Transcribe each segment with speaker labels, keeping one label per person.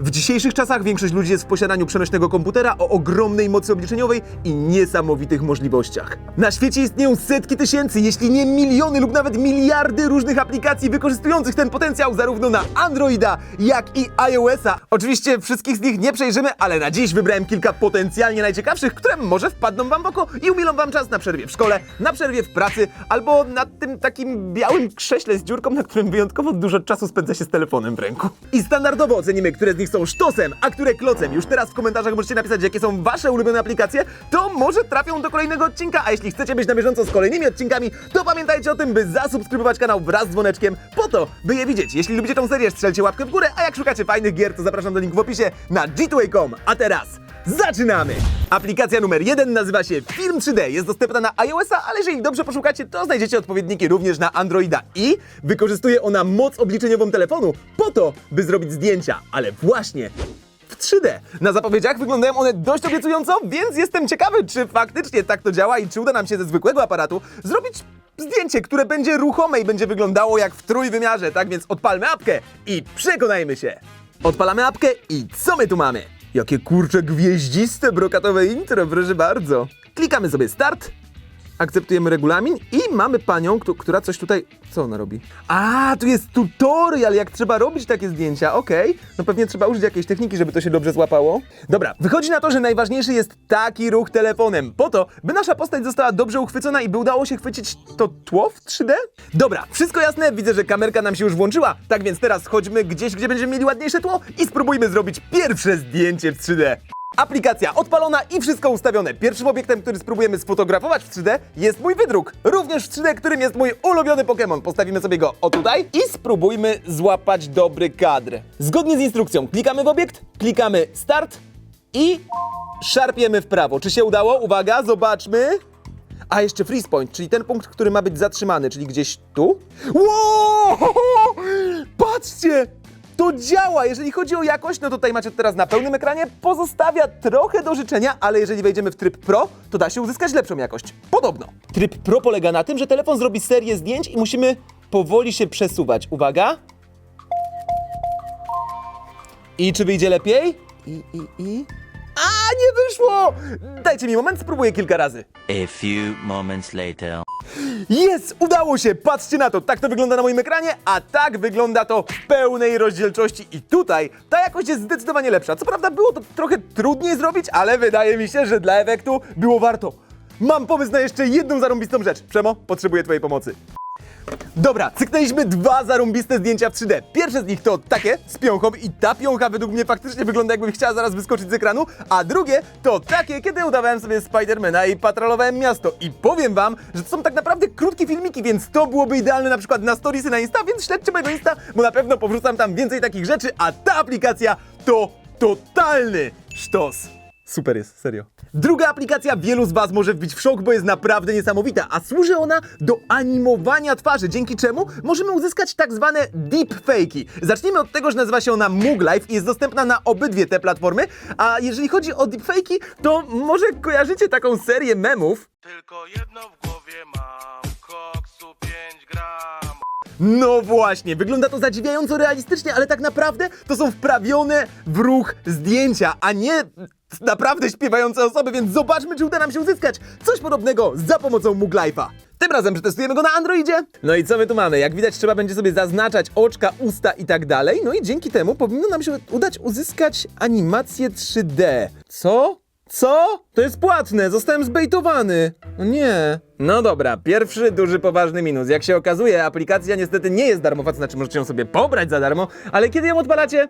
Speaker 1: W dzisiejszych czasach większość ludzi jest w posiadaniu przenośnego komputera o ogromnej mocy obliczeniowej i niesamowitych możliwościach. Na świecie istnieją setki tysięcy, jeśli nie miliony lub nawet miliardy różnych aplikacji wykorzystujących ten potencjał zarówno na Androida, jak i iOS-a. Oczywiście wszystkich z nich nie przejrzymy, ale na dziś wybrałem kilka potencjalnie najciekawszych, które może wpadną wam w oko i umilą wam czas na przerwie w szkole, na przerwie w pracy albo na tym takim białym krześle z dziurką, na którym wyjątkowo dużo czasu spędza się z telefonem w ręku. I standardowo ocenimy, które z nich są sztosem, a które klocem. Już teraz w komentarzach możecie napisać, jakie są wasze ulubione aplikacje, to może trafią do kolejnego odcinka, a jeśli chcecie być na bieżąco z kolejnymi odcinkami, to pamiętajcie o tym, by zasubskrybować kanał wraz z dzwoneczkiem, po to, by je widzieć. Jeśli lubicie tą serię, strzelcie łapkę w górę, a jak szukacie fajnych gier, to zapraszam do linku w opisie na g2a.com. A teraz zaczynamy! Aplikacja numer jeden nazywa się Film 3D. Jest dostępna na iOS-a, ale jeżeli dobrze poszukacie, to znajdziecie odpowiedniki również na Androida. I wykorzystuje ona moc obliczeniową telefonu po to, by zrobić zdjęcia, ale właśnie w 3D. Na zapowiedziach wyglądają one dość obiecująco, więc jestem ciekawy, czy faktycznie tak to działa i czy uda nam się ze zwykłego aparatu zrobić zdjęcie, które będzie ruchome i będzie wyglądało jak w trójwymiarze. Tak więc odpalmy apkę i przekonajmy się. Odpalamy apkę i co my tu mamy? Jakie kurcze gwieździste brokatowe intro, proszę bardzo. Klikamy sobie start, akceptujemy regulamin i mamy panią, któ- która coś tutaj... Co ona robi? A, tu jest tutorial, jak trzeba robić takie zdjęcia, okej. No pewnie trzeba użyć jakiejś techniki, żeby to się dobrze złapało. Dobra, wychodzi na to, że najważniejszy jest taki ruch telefonem, po to, by nasza postać została dobrze uchwycona i by udało się chwycić to tło w 3D? Dobra, wszystko jasne, widzę, że kamerka nam się już włączyła, tak więc teraz chodźmy gdzieś, gdzie będziemy mieli ładniejsze tło i spróbujmy zrobić pierwsze zdjęcie w 3D. Aplikacja odpalona i wszystko ustawione. Pierwszym obiektem, który spróbujemy sfotografować w 3D jest mój wydruk. Również w 3D, którym jest mój ulubiony Pokémon. Postawimy sobie go o tutaj i spróbujmy złapać dobry kadr. Zgodnie z instrukcją klikamy w obiekt, klikamy start i szarpiemy w prawo. Czy się udało? Uwaga, zobaczmy. A jeszcze freeze point, czyli ten punkt, który ma być zatrzymany, czyli gdzieś tu. Wow! Patrzcie! To działa! Jeżeli chodzi o jakość, no tutaj macie teraz na pełnym ekranie. Pozostawia trochę do życzenia, ale jeżeli wejdziemy w tryb Pro, to da się uzyskać lepszą jakość. Podobno. Tryb Pro polega na tym, że telefon zrobi serię zdjęć i musimy powoli się przesuwać. Uwaga. I czy wyjdzie lepiej? I, i, i. A, nie wyszło! Dajcie mi moment, spróbuję kilka razy.
Speaker 2: A few moments later.
Speaker 1: Jest! Udało się! Patrzcie na to! Tak to wygląda na moim ekranie, a tak wygląda to w pełnej rozdzielczości. I tutaj ta jakość jest zdecydowanie lepsza. Co prawda było to trochę trudniej zrobić, ale wydaje mi się, że dla efektu było warto. Mam pomysł na jeszcze jedną zarąbistą rzecz. Przemo, potrzebuję twojej pomocy. Dobra, cyknęliśmy dwa zarąbiste zdjęcia w 3D. Pierwsze z nich to takie z piąchą i ta piącha według mnie faktycznie wygląda jakbym chciała zaraz wyskoczyć z ekranu, a drugie to takie, kiedy udawałem sobie Spidermana i patrolowałem miasto. I powiem wam, że to są tak naprawdę krótkie filmiki, więc to byłoby idealne na przykład na storiesy na Insta, więc śledźcie mojego Insta, bo na pewno powrzucam tam więcej takich rzeczy, a ta aplikacja to totalny sztos. Super jest, serio. Druga aplikacja wielu z Was może wbić w szok, bo jest naprawdę niesamowita, a służy ona do animowania twarzy, dzięki czemu możemy uzyskać tak zwane deepfake'i. Zacznijmy od tego, że nazywa się ona Moog Life i jest dostępna na obydwie te platformy, a jeżeli chodzi o deepfake'i, to może kojarzycie taką serię memów,
Speaker 3: Tylko jedno w głowie mam, koksu 5 gram.
Speaker 1: No właśnie, wygląda to zadziwiająco realistycznie, ale tak naprawdę to są wprawione w ruch zdjęcia, a nie naprawdę śpiewające osoby, więc zobaczmy, czy uda nam się uzyskać coś podobnego za pomocą Moog Life'a. Tym razem przetestujemy go na Androidzie. No i co my tu mamy? Jak widać, trzeba będzie sobie zaznaczać oczka, usta i tak dalej. No i dzięki temu powinno nam się udać uzyskać animację 3D. Co? Co? To jest płatne, zostałem zbejtowany. No nie. No dobra, pierwszy duży poważny minus. Jak się okazuje, aplikacja niestety nie jest darmowa, to znaczy możecie ją sobie pobrać za darmo, ale kiedy ją odpalacie,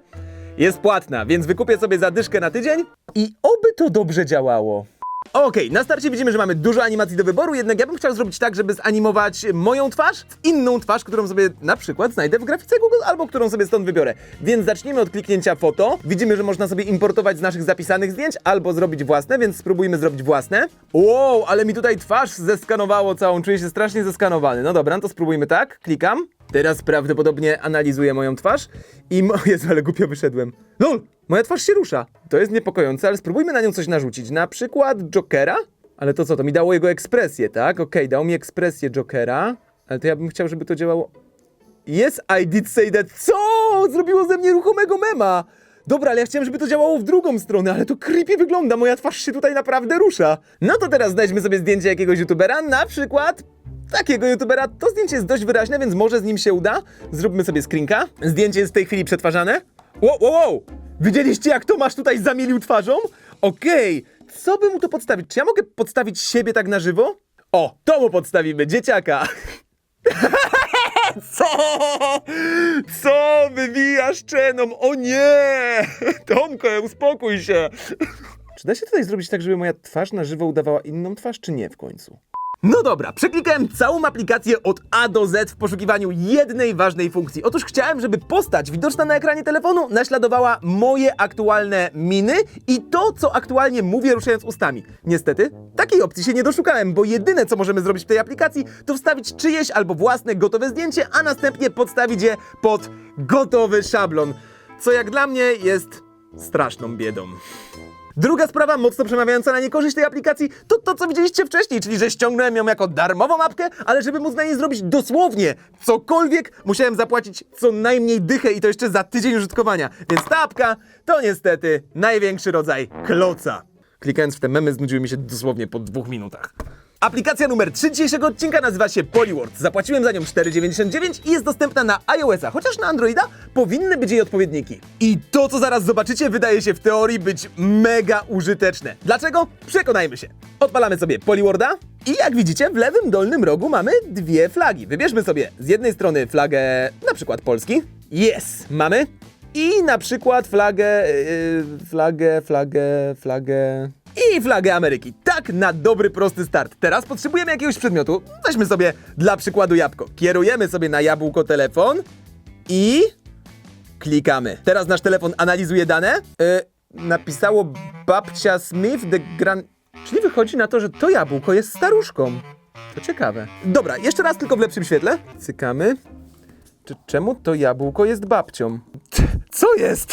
Speaker 1: jest płatna, więc wykupię sobie zadyszkę na tydzień i oby to dobrze działało. Okej, na starcie widzimy, że mamy dużo animacji do wyboru, jednak ja bym chciał zrobić tak, żeby zanimować moją twarz w inną twarz, którą sobie na przykład znajdę w grafice Google albo którą sobie stąd wybiorę. Więc zacznijmy od kliknięcia foto. Widzimy, że można sobie importować z naszych zapisanych zdjęć albo zrobić własne, więc spróbujmy zrobić własne. Wow, ale mi tutaj twarz zeskanowało całą, czuję się strasznie zeskanowany. No dobra, no to spróbujmy tak, klikam. Teraz prawdopodobnie analizuję moją twarz i... Mo... Jezu, ale głupio wyszedłem. LOL! Moja twarz się rusza. To jest niepokojące, ale spróbujmy na nią coś narzucić. Na przykład Jokera? Ale to co, to mi dało jego ekspresję, tak? Okej, dał mi ekspresję Jokera, ale to ja bym chciał, żeby to działało... Yes, I did say that. Co? Zrobiło ze mnie ruchomego mema. Dobra, ale ja chciałem, żeby to działało w drugą stronę, ale to creepy wygląda, moja twarz się tutaj naprawdę rusza. No to teraz znajdźmy sobie zdjęcie jakiegoś youtubera, na przykład takiego youtubera. To zdjęcie jest dość wyraźne, więc może z nim się uda. Zróbmy sobie screenka. Zdjęcie jest w tej chwili przetwarzane. Wow, wow, wow! Widzieliście, jak Tomasz tutaj zamielił twarzą? Okej, co by mu to podstawić? Czy ja mogę podstawić siebie tak na żywo? O, to mu podstawimy, dzieciaka. Co? Co wywijasz czeną? O nie! Tomko, uspokój się. Czy da się tutaj zrobić tak, żeby moja twarz na żywo udawała inną twarz, czy nie w końcu? No dobra, przeklikałem całą aplikację od A do Z w poszukiwaniu jednej ważnej funkcji. Otóż chciałem, żeby postać widoczna na ekranie telefonu naśladowała moje aktualne miny i to, co aktualnie mówię ruszając ustami. Niestety, takiej opcji się nie doszukałem, bo jedyne, co możemy zrobić w tej aplikacji, to wstawić czyjeś albo własne gotowe zdjęcie, a następnie podstawić je pod gotowy szablon. Co jak dla mnie jest straszną biedą. Druga sprawa, mocno przemawiająca na niekorzyść tej aplikacji, to to, co widzieliście wcześniej, czyli że ściągnąłem ją jako darmową apkę, ale żeby móc na niej zrobić dosłownie cokolwiek, musiałem zapłacić co najmniej dychę i to jeszcze za tydzień użytkowania. Więc ta apka to niestety największy rodzaj kloca. Klikając w te memy znudziły mi się dosłownie po dwóch minutach. Aplikacja numer 3 dzisiejszego odcinka nazywa się Polyword. Zapłaciłem za nią 4,99 i jest dostępna na iOS-a, chociaż na Androida powinny być jej odpowiedniki. I to, co zaraz zobaczycie, wydaje się w teorii być mega użyteczne. Dlaczego? Przekonajmy się. Odpalamy sobie Polyworda i jak widzicie, w lewym dolnym rogu mamy dwie flagi. Wybierzmy sobie z jednej strony flagę na przykład Polski. Yes, mamy. I na przykład flagę, yy, flagę, flagę, flagę i flagę Ameryki. Tak na dobry, prosty start. Teraz potrzebujemy jakiegoś przedmiotu. Weźmy sobie dla przykładu jabłko. Kierujemy sobie na jabłko telefon i klikamy. Teraz nasz telefon analizuje dane. Yy, napisało babcia Smith the Grand... Czyli wychodzi na to, że to jabłko jest staruszką. To ciekawe. Dobra, jeszcze raz tylko w lepszym świetle. Cykamy. Czemu to jabłko jest babcią? Co jest?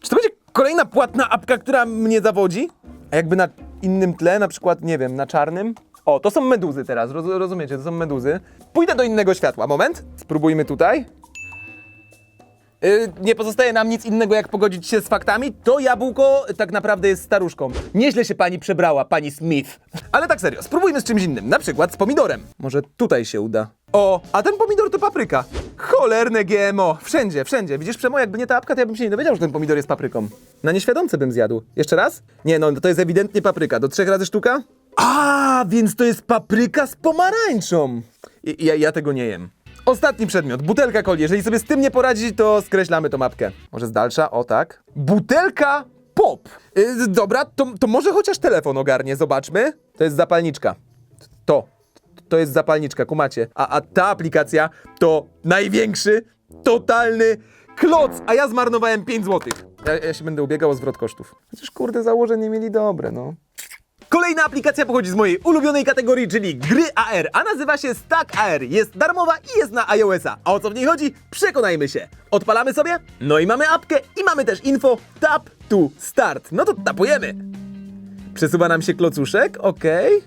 Speaker 1: Czy to będzie kolejna płatna apka, która mnie zawodzi? A jakby na innym tle, na przykład, nie wiem, na czarnym? O, to są meduzy teraz, roz, rozumiecie, to są meduzy. Pójdę do innego światła, moment. Spróbujmy tutaj. Yy, nie pozostaje nam nic innego, jak pogodzić się z faktami. To jabłko tak naprawdę jest staruszką. Nieźle się pani przebrała, pani Smith. Ale tak serio, spróbujmy z czymś innym, na przykład z pomidorem. Może tutaj się uda. O, a ten pomidor to papryka. Cholerne GMO. Wszędzie, wszędzie. Widzisz, Przemo, jakby nie ta apka, to ja bym się nie dowiedział, że ten pomidor jest papryką. Na nieświadomce bym zjadł. Jeszcze raz? Nie, no to jest ewidentnie papryka. Do trzech razy sztuka? A, więc to jest papryka z pomarańczą. I, ja, ja tego nie jem. Ostatni przedmiot, butelka coli. Jeżeli sobie z tym nie poradzi, to skreślamy tą mapkę. Może z dalsza, o tak. Butelka pop. Yy, dobra, to, to może chociaż telefon ogarnie, zobaczmy. To jest zapalniczka. To. To jest zapalniczka, kumacie. A, a ta aplikacja to największy, totalny kloc, a ja zmarnowałem 5 złotych. Ja, ja się będę ubiegał o zwrot kosztów. Chociaż kurde, założenie mieli dobre, no. Kolejna aplikacja pochodzi z mojej ulubionej kategorii, czyli gry AR, a nazywa się Stack AR. Jest darmowa i jest na iOS-a. A o co w niej chodzi? Przekonajmy się. Odpalamy sobie, no i mamy apkę i mamy też info Tap to Start. No to tapujemy. Przesuwa nam się klocuszek, okej.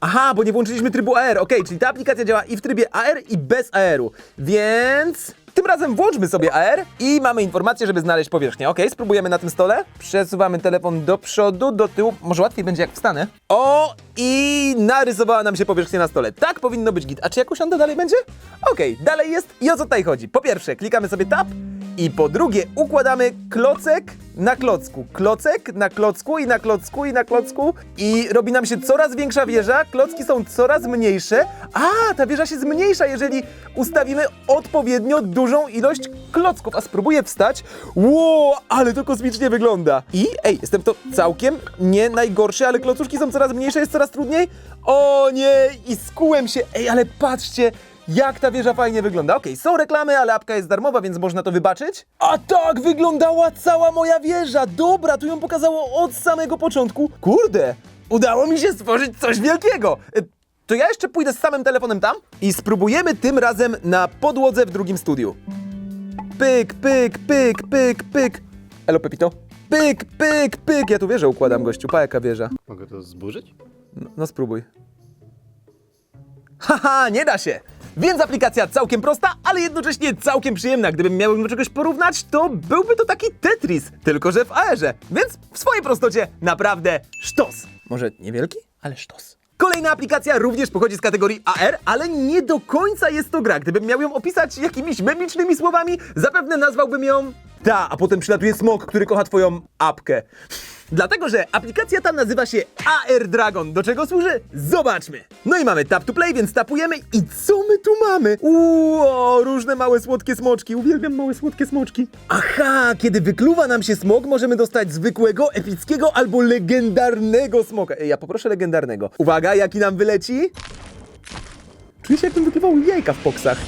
Speaker 1: Aha, bo nie włączyliśmy trybu AR, okej, czyli ta aplikacja działa i w trybie AR i bez AR-u, więc tym razem włączmy sobie AR i mamy informację, żeby znaleźć powierzchnię. Okej, spróbujemy na tym stole. Przesuwamy telefon do przodu, do tyłu, może łatwiej będzie jak wstanę. O, i narysowała nam się powierzchnia na stole. Tak powinno być git. A czy jak usiądę dalej będzie? Okej, dalej jest i o co tutaj chodzi? Po pierwsze, klikamy sobie tab i po drugie układamy klocek na klocku, klocek na klocku i na klocku i na klocku. I robi nam się coraz większa wieża, klocki są coraz mniejsze, a ta wieża się zmniejsza, jeżeli ustawimy odpowiednio dużą ilość klocków, a spróbuję wstać, ło, ale to kosmicznie wygląda. I ej, jestem to całkiem nie najgorszy, ale klocuszki są coraz mniejsze, jest coraz trudniej. O nie, i skułem się, ej, ale patrzcie, jak ta wieża fajnie wygląda. Okej, są reklamy, ale apka jest darmowa, więc można to wybaczyć. A tak wyglądała cała moja wieża. Dobra, tu ją pokazało od samego początku. Kurde, udało mi się stworzyć coś wielkiego. Y, To ja jeszcze pójdę z samym telefonem tam i spróbujemy tym razem na podłodze w drugim studiu. Pyk, pyk, pyk, pyk, pyk. Elo, Pepito. Pyk, pyk, pyk. Ja tu wieżę układam, gościu. Pa, jaka wieża.
Speaker 4: Mogę to zburzyć?
Speaker 1: No, no spróbuj. Haha, nie da się! Więc aplikacja całkiem prosta, ale jednocześnie całkiem przyjemna. Gdybym miał ją do czegoś porównać, to byłby to taki Tetris, tylko że w AR-ze. Więc w swojej prostocie naprawdę sztos. Może niewielki, ale sztos. Kolejna aplikacja również pochodzi z kategorii AR, ale nie do końca jest to gra. Gdybym miał ją opisać jakimiś memicznymi słowami, zapewne nazwałbym ją... Ta, a potem przylatuje smok, który kocha twoją apkę. Dlatego, że aplikacja ta nazywa się AR Dragon. Do czego służy? Zobaczmy. No i mamy tap to play, więc tapujemy i co my tu mamy? Uuu, różne małe słodkie smoczki. Uwielbiam małe słodkie smoczki. Aha, kiedy wykluwa nam się smok, możemy dostać zwykłego, epickiego albo legendarnego smoka. Ej, ja poproszę legendarnego. Uwaga, jaki nam wyleci? Czuję się jakbym wykrywał jajka w poksach.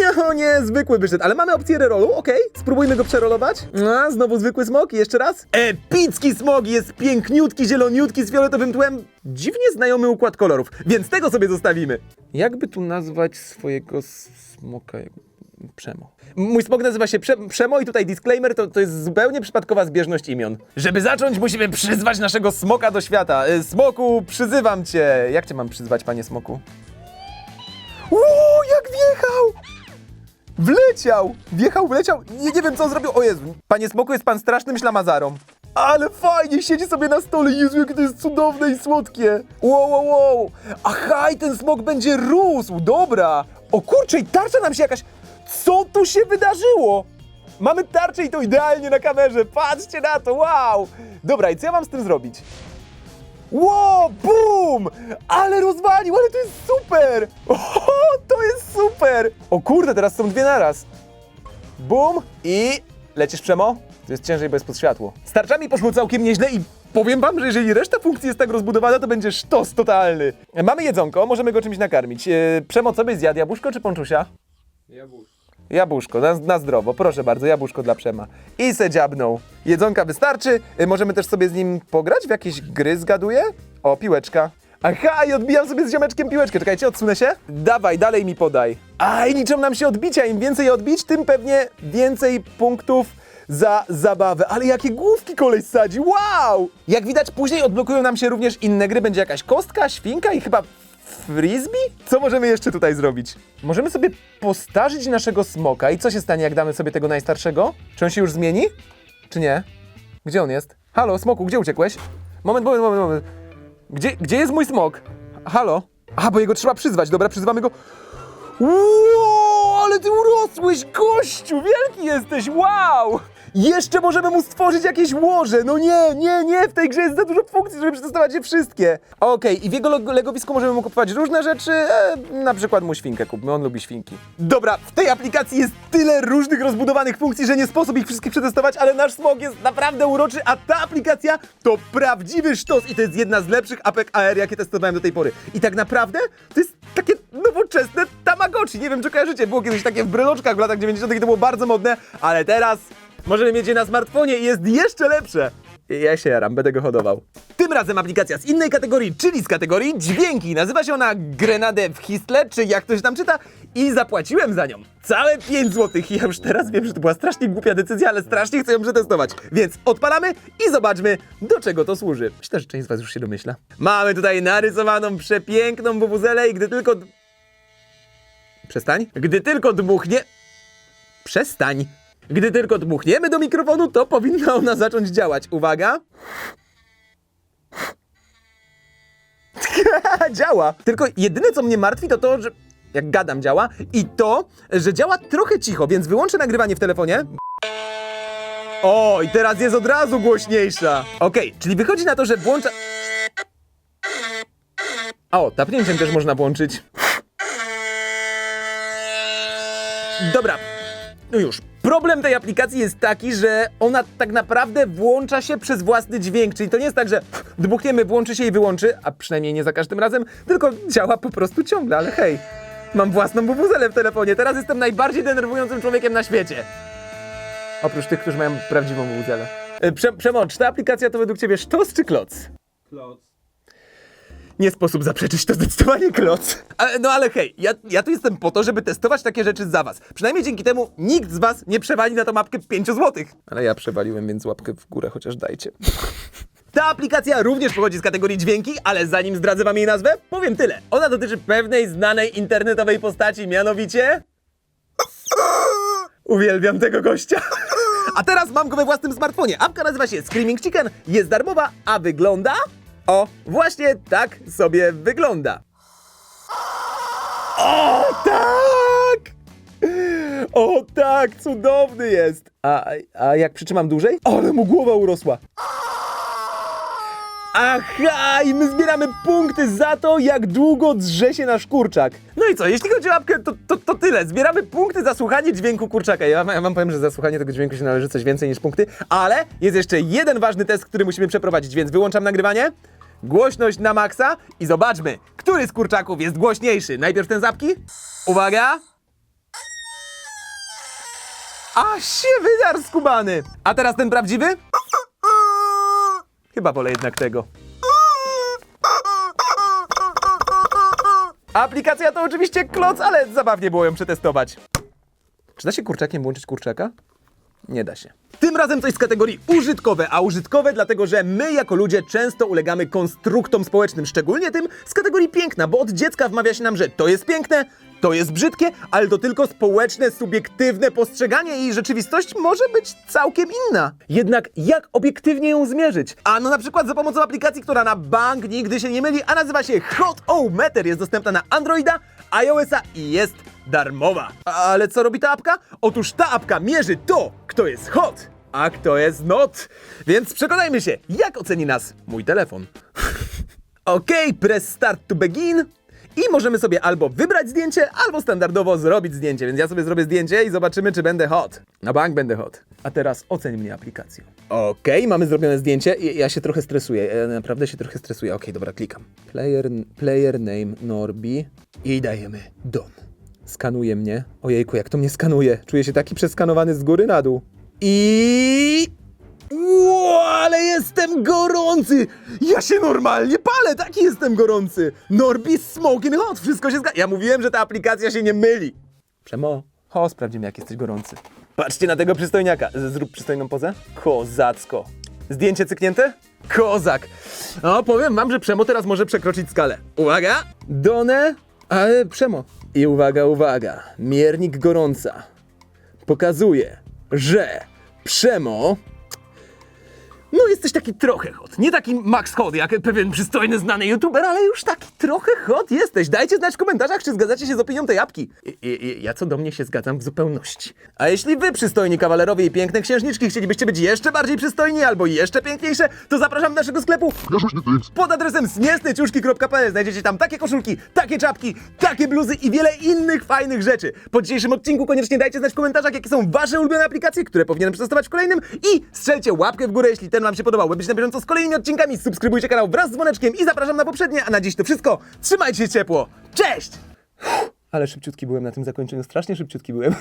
Speaker 1: I o nie, zwykły wyszedł, ale mamy opcję rerollu, okej, spróbujmy go przerolować. A, znowu zwykły smok i jeszcze raz. Epicki smok, jest piękniutki, zieloniutki z fioletowym tłem. Dziwnie znajomy układ kolorów, więc tego sobie zostawimy. Jakby tu nazwać swojego smoka? Przemo. Mój smok nazywa się Prze Przemo i tutaj disclaimer, to, to jest zupełnie przypadkowa zbieżność imion. Żeby zacząć, musimy przyzwać naszego smoka do świata. Y, Smoku, przyzywam cię. Jak cię mam przyzwać, panie smoku? Uuu, jak wjechał! Wleciał! Wjechał, wleciał. Nie, nie wiem, co on zrobił. O Jezu, panie Smoku, jest pan strasznym ślamazarą. Ale fajnie, siedzi sobie na stole. Jezu, jakie to jest cudowne i słodkie. Wow, wow, wow. Aha, ten smok będzie rósł. Dobra. O kurczę, i tarcza nam się jakaś... Co tu się wydarzyło? Mamy tarczę i to idealnie na kamerze. Patrzcie na to, wow. Dobra, i co ja mam z tym zrobić? Wow, boom! Ale rozwalił, ale to jest super! O, to jest super! O kurde, teraz są dwie naraz. Bum i lecisz Przemo? To jest ciężej, bo jest pod światło. Z tarczami poszło całkiem nieźle i powiem wam, że jeżeli reszta funkcji jest tak rozbudowana, to będzie sztos totalny. Mamy jedzonko, możemy go czymś nakarmić. E, Przemo, co byś zjadł, jabłuszko czy ponczusia? Jabłuszko, na, na zdrowo, proszę bardzo, jabłuszko dla Przema. I se dziabnął. Jedzonka wystarczy, y, możemy też sobie z nim pograć w jakieś gry, zgaduję? O, piłeczka. Aha, i odbijam sobie z ziomeczkiem piłeczkę. Czekajcie, odsunę się. Dawaj, dalej mi podaj. A, i liczą nam się odbicia. Im więcej odbić, tym pewnie więcej punktów za zabawę. Ale jakie główki kolej sadzi, wow! Jak widać, później odblokują nam się również inne gry. Będzie jakaś kostka, świnka i chyba Frisbee? Co możemy jeszcze tutaj zrobić? Możemy sobie postarzyć naszego smoka i co się stanie, jak damy sobie tego najstarszego? Czy on się już zmieni? Czy nie? Gdzie on jest? Halo, smoku, gdzie uciekłeś? Moment, moment, moment, moment. Gdzie, gdzie jest mój smok? Halo? A, bo jego trzeba przyzwać. Dobra, przyzywamy go. Wow, ale ty urosłeś, gościu! Wielki jesteś, wow! Jeszcze możemy mu stworzyć jakieś łoże. No nie, nie, nie, w tej grze jest za dużo funkcji, żeby przetestować je wszystkie. Okej, i w jego leg- legowisku możemy mu kupować różne rzeczy, e, na przykład mu świnkę kupmy, on lubi świnki. Dobra, w tej aplikacji jest tyle różnych rozbudowanych funkcji, że nie sposób ich wszystkich przetestować, ale nasz smog jest naprawdę uroczy, a ta aplikacja to prawdziwy sztos i to jest jedna z lepszych apek AR, jakie testowałem do tej pory. I tak naprawdę to jest takie nowoczesne Tamagotchi. Nie wiem, czy kojarzycie, było kiedyś takie w bryloczkach w latach 90. i to było bardzo modne, ale teraz możemy mieć je na smartfonie i jest jeszcze lepsze. Ja się jaram, będę go hodował. Tym razem aplikacja z innej kategorii, czyli z kategorii dźwięki. Nazywa się ona Grenade w Histle, czy jak to się tam czyta, i zapłaciłem za nią całe 5 zł. I ja już teraz wiem, że to była strasznie głupia decyzja, ale strasznie chcę ją przetestować. Więc odpalamy i zobaczmy, do czego to służy. Myślę, że część z Was już się domyśla. Mamy tutaj narysowaną przepiękną bubuzelę i gdy tylko... Przestań. Gdy tylko dmuchnie... Przestań. Gdy tylko dmuchniemy do mikrofonu, to powinna ona zacząć działać. Uwaga. działa. Tylko jedyne, co mnie martwi, to to, że jak gadam działa i to, że działa trochę cicho, więc wyłączę nagrywanie w telefonie. O, i teraz jest od razu głośniejsza. Okej, czyli wychodzi na to, że włącza... O, tapnięciem też można włączyć. Dobra, no już. Problem tej aplikacji jest taki, że ona tak naprawdę włącza się przez własny dźwięk, czyli to nie jest tak, że dmuchniemy, włączy się i wyłączy, a przynajmniej nie za każdym razem, tylko działa po prostu ciągle, ale hej, mam własną bubuzelę w telefonie, teraz jestem najbardziej denerwującym człowiekiem na świecie. Oprócz tych, którzy mają prawdziwą bubuzelę. E, Prze Przemo, czy ta aplikacja to według ciebie sztos czy kloc? Nie sposób zaprzeczyć, to zdecydowanie kloc. Ale, no ale hej, ja, ja tu jestem po to, żeby testować takie rzeczy za was. Przynajmniej dzięki temu nikt z was nie przewali na tą mapkę 5 złotych. Ale ja przewaliłem, więc łapkę w górę chociaż dajcie. Ta aplikacja również pochodzi z kategorii dźwięki, ale zanim zdradzę wam jej nazwę, powiem tyle. Ona dotyczy pewnej znanej internetowej postaci, mianowicie... Uwielbiam tego gościa. A teraz mam go we własnym smartfonie. Apka nazywa się Screaming Chicken, jest darmowa, a wygląda... O, właśnie tak sobie wygląda. O, tak! O, tak, cudowny jest. A, a jak przytrzymam dłużej? Ale mu głowa urosła. Aha, i my zbieramy punkty za to, jak długo drze się nasz kurczak. No i co, jeśli chodzi o apkę, to, to, to tyle. Zbieramy punkty za słuchanie dźwięku kurczaka. Ja, ja wam powiem, że za słuchanie tego dźwięku się należy coś więcej niż punkty, ale jest jeszcze jeden ważny test, który musimy przeprowadzić, więc wyłączam nagrywanie. Głośność na maksa i zobaczmy, który z kurczaków jest głośniejszy. Najpierw ten zapki. Uwaga. A się wydarł skubany. A teraz ten prawdziwy? Chyba wolę jednak tego. Aplikacja to oczywiście kloc, ale zabawnie było ją przetestować. Czy da się kurczakiem włączyć kurczaka? Nie da się. Tym razem coś z kategorii użytkowe, a użytkowe dlatego, że my jako ludzie często ulegamy konstruktom społecznym, szczególnie tym z kategorii piękna, bo od dziecka wmawia się nam, że to jest piękne, to jest brzydkie, ale to tylko społeczne, subiektywne postrzeganie i rzeczywistość może być całkiem inna. Jednak jak obiektywnie ją zmierzyć? A no na przykład za pomocą aplikacji, która na bank nigdy się nie myli, a nazywa się Hot O Meter, jest dostępna na Androida, iOS-a i jest darmowa. Ale co robi ta apka? Otóż ta apka mierzy to, kto jest hot, a kto jest not. Więc przekonajmy się, jak oceni nas mój telefon. OK, press start to begin. I możemy sobie albo wybrać zdjęcie, albo standardowo zrobić zdjęcie. Więc ja sobie zrobię zdjęcie i zobaczymy, czy będę hot. Na bank będę hot. A teraz oceń mnie aplikacją. OK, mamy zrobione zdjęcie. I- Ja się trochę stresuję. Ja naprawdę się trochę stresuję. OK, dobra, klikam. Player, player name Norbi. I dajemy Don. Skanuje mnie. Ojejku, jak to mnie skanuje. Czuję się taki przeskanowany z góry na dół. I... Ło, ale jestem gorący! Ja się normalnie palę, taki jestem gorący! Norbi smoking hot, wszystko się zgadza. Ja mówiłem, że ta aplikacja się nie myli. Przemo, ho, sprawdzimy jak jesteś gorący. Patrzcie na tego przystojniaka. Zrób przystojną pozę. Kozacko. Zdjęcie cyknięte? Kozak. No, powiem wam, że Przemo teraz może przekroczyć skalę. Uwaga! Done, ale Przemo. I uwaga, uwaga. Miernik gorąca pokazuje, że Przemo no jesteś taki trochę hot. Nie taki max hot, jak pewien przystojny, znany youtuber, ale już taki trochę hot jesteś. Dajcie znać w komentarzach, czy zgadzacie się z opinią tej apki. Ja co do mnie się zgadzam w zupełności. A jeśli wy, przystojni kawalerowie i piękne księżniczki, chcielibyście być jeszcze bardziej przystojni albo jeszcze piękniejsze, to zapraszam do naszego sklepu pod adresem smiesneciuszki.pl znajdziecie tam takie koszulki, takie czapki, takie bluzy i wiele innych fajnych rzeczy. Po dzisiejszym odcinku koniecznie dajcie znać w komentarzach, jakie są wasze ulubione aplikacje, które powinienem przetestować w kolejnym i strzelcie łapkę w górę, jeśli ten wam się podobał. By być na bieżąco z kolejnymi odcinkami, subskrybujcie kanał wraz z dzwoneczkiem i zapraszam na poprzednie, a na dziś to wszystko. Trzymajcie się ciepło. Cześć! Ale szybciutki byłem na tym zakończeniu, strasznie szybciutki byłem.